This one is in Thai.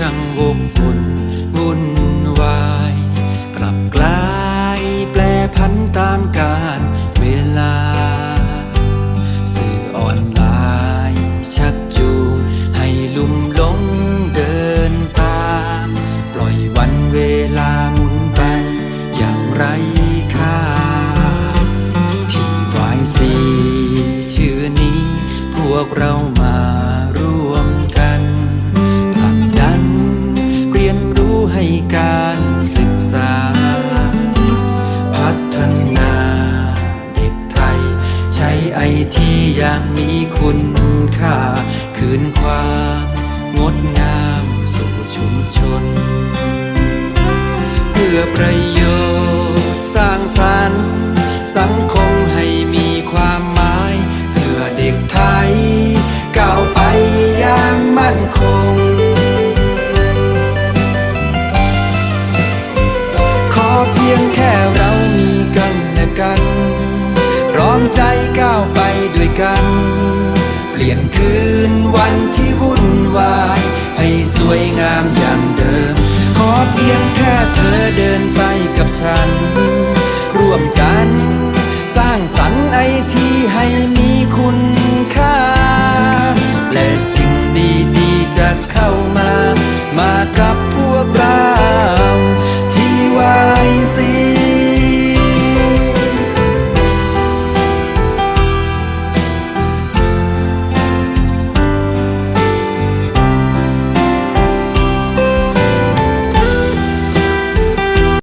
ช่างวกวนวุ่นวาย กลับกลายแปลพันตามกาลเวลา สื่อออนไลน์ ชักจูงให้ลุ่มหลงเดินตาม ปล่อยวันเวลาหมุนไปอย่างไรค่าที่วายสีชื่อนี้พวกเรา ไอที่ยังมีคุณค่า คืนความงดงามสู่ชุมชน เพื่อประโยชน์สร้างสรรค์ สังคมให้มีความหมาย เพื่อเด็กไทยก้าวไปอย่างมั่นคงขอเพียงแค่ กัน เปลี่ยนคืนวันที่วุ่นวาย ให้สวยงามอย่างเดิม ขอเพียงแค่เธอเดินไปกับฉัน ร่วมกัน สร้างสรรค์ไอที่ให้มีคุณค่าและ